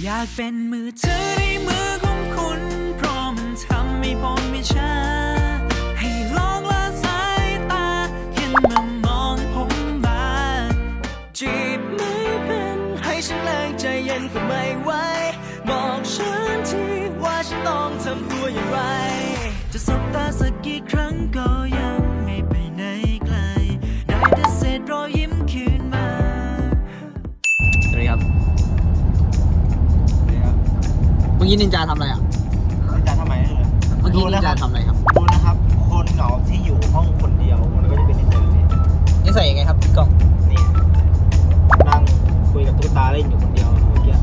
อยากเป็นมือเธอในมือของคุณ เพราะมันทำให้ผมไม่ช้าให้ลองละสายตา เห็นมามองผมบ้างจีบไม่เป็น ให้ฉันแรงใจเย็นก็ไม่ไหวบอกฉันทีว่าฉันต้องทำตัวอย่างไร จะสบตาสักกี่ครั้งก็ กี้นินจาทำอะไรอะจะทำไมเลยเมื่อกี้นินจาทำอะไรครับ ดูนะครับ คนเหงาที่อยู่ห้องคนเดียวมันก็จะเป็นนิสัยแบบนี้นี่ใส่ยังไงครับพี่กล้อง นี่นั่งคุยกับตุ๊กตาเล่นอยู่คนเดียวเมื่อกี้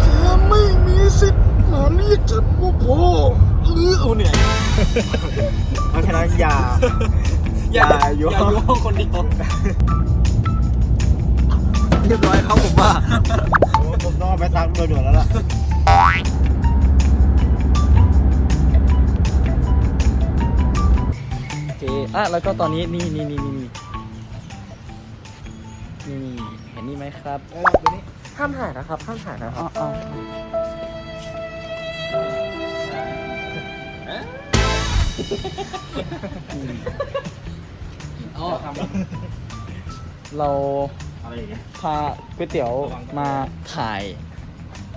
เธอไม่มีสิทธิ์มาเรียกฉันว่าพ่อหรือเอาเนี่ย เพราะฉะนั้นอย่า อย่าอยู่ห้องคนเดียว เรียบร้อยครับผมว่าผมผมต้องเอาไปซักโดยด่วนแล้วล่ะโอเคอะแล้วก็ตอนนี้นี่นี่นี่นี่นี่นี่เห็นนี่ไหมครับห้ามถ่ายนะครับห้ามถ่ายนะครับอ๋อเรา อะไรอย่างเงี้ยพาก๋วยเตี๋ยวมาถ่าย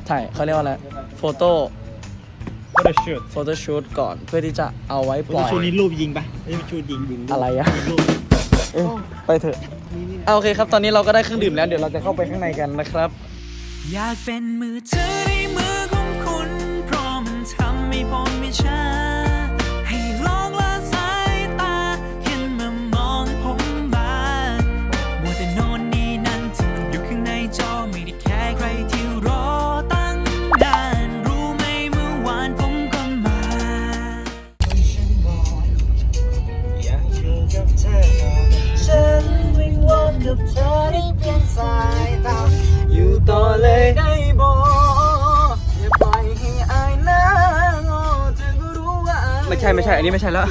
ถ่ายเขาเรียกว่าอะไร โฟโต้ ก็จะชุดโฟโต้ชูตก่อนเพื่อที่จะเอาไว้ปก็ล่อยชุดนี้รูปยิงปะนี่ชุดยิงยิงอะไรอะ รูปเอ้ยไปเถอะเอาโอเคครับ ตอนนี้เราก็ได้เครื่องดื่มแล้ว เดี๋ยวเราจะเข้าไปข้างในกันนะครับ อยากเป็นมือเธอในมือของคุณ เพราะมันทำให้ผมไม่ช้าให้ เธอได้เพียงสายตาอยู่ต่อเลยได้บอกอย่าปล่อยให้อายหน้างอเธอก็รู้ว่าอาย ไม่ใช่ไม่ใช่ อันนี้ไม่ใช่แล้ว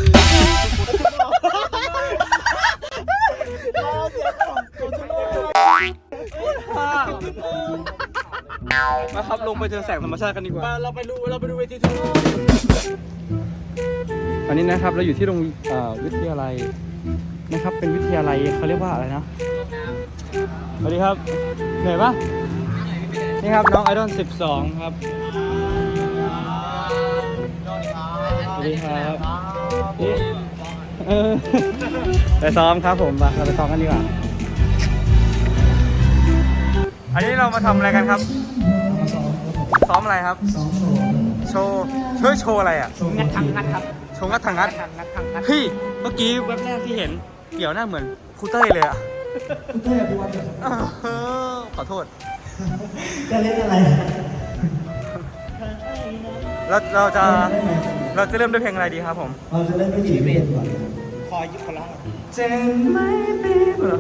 มาครับลงไปเจอแสงธรรมชาติกันดีกว่า เราไปดูเราไปดูเวทีทุกตอนนี้นะครับเราอยู่ที่โรงเอ่อวิทยาลัยนะครับเป็นวิทยาลัยเขาเรียกว่าอะไรนะ สวัสดีครับ เหนื่อยปะนี่ครับน้องไอดอล12 ครับ สวัสดีครับนี่เออไปซ้อมครับผมไปเราไปซ้อมกันดีกว่า อันนี้เรามาทำอะไรกันครับ ซ้อมอะไรครับ โชว์เฮ้ยโชว์อะไรอะ งัดทางงัดครับโชว์งัดทางงัดงัดทางงัด เฮ้ย เมื่อกี้แว็บแรกที่เห็น เกี่ยวหน้าเหมือนครูเต้ยเลยอะ ครูเต้ยอภิวัตขอโทษ จะเล่นอะไรแล้วเราจะเราจะเริ่มด้วยเพลงอะไรดีครับผม เราจะเล่นด้วยจีบเบสก่อนคอยยิบคนละเจนไม่เป็นเหรอ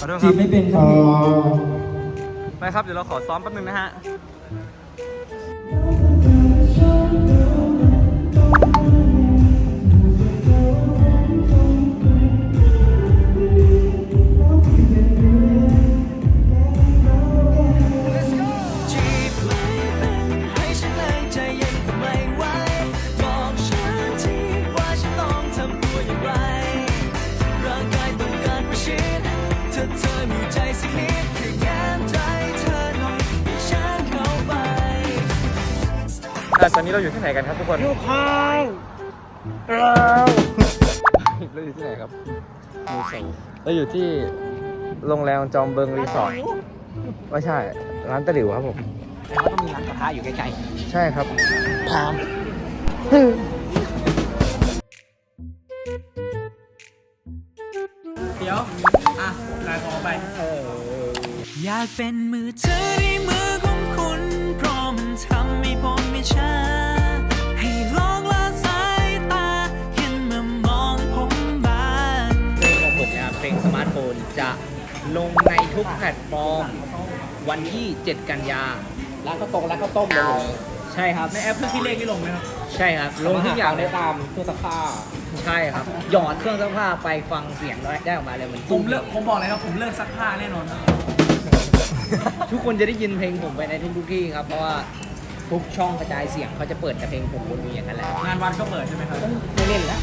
ขอโทษคจีรับบไม่เป็นครับไปครับ เดี๋ยวเราขอซ้อมแป๊บนึงนะฮะ อะตอนนี้เราอยู่ที่ไหนกันครับทุกคน อยู่ข้างเราเราอยู่ที่ไหนครับมูเซเราอยู่ที่โรงแรมจอมเบิงรีสอร์ทไม่ใช่ ร้านตะหลิวครับผมแล้วก็ต้องมีร้านกระทะอยู่ใกล้ใช่ครับพามๆเดี๋ยว อะลายของไป อยากเป็นมือเธอในมือของคุณ ช้าให้ลองละสายตาเห็นมามองผมบ้างเพลงของผมนะครับเพลงสมาร์ทโฟนจะลงในทุกแพลตฟอร์ม วันที่ 7 กันยาร้านข้าวตรงร้านข้าวต้มลงใช่ครับ ในแอปเพื่อที่เลขนี่ลงไหมครับ ใช่ครับ ลงทุกอย่างได้ตามเครื่องซักผ้าใช่ครับ หยอดเครื่องซักผ้าไปฟังเสียงได้ได้ออกมาเลยเหมือนผมเลิกผมบอกเลยครับ ผมเลิกซักผ้าแน่นอนครับทุกคนจะได้ยินเพลงผมไปในทุกๆที่ครับ เพราะว่า ทุกช่องกระจายเสียงเขาจะเปิดแต่เพลงผมบนนี้อย่างนั้นแหละงานวัดก็เปิดใช่ไหมครับไม่เล่นแล้ว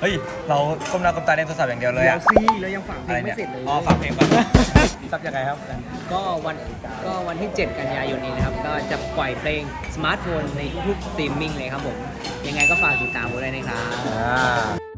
เฮ้ย เราก้มหน้าก้มตาเล่นโทรศัพท์อย่างเดียวเลยเดี๋ยอะวซีแล้วยังฝังเพอะลไรงไม่เนี่ยเสร็จเลย อ๋อฝากเพลงก่อนซับยังไงครับ ก็วันก็วันที่ 7 กันยายนนี้นะครับ ก็จะปล่อยเพลงสมาร์ทโฟนในทุกสตรีมมิ่งเลยครับผม ยังไงก็ฝากติดตามไว้ด้วยนะครับ อ่า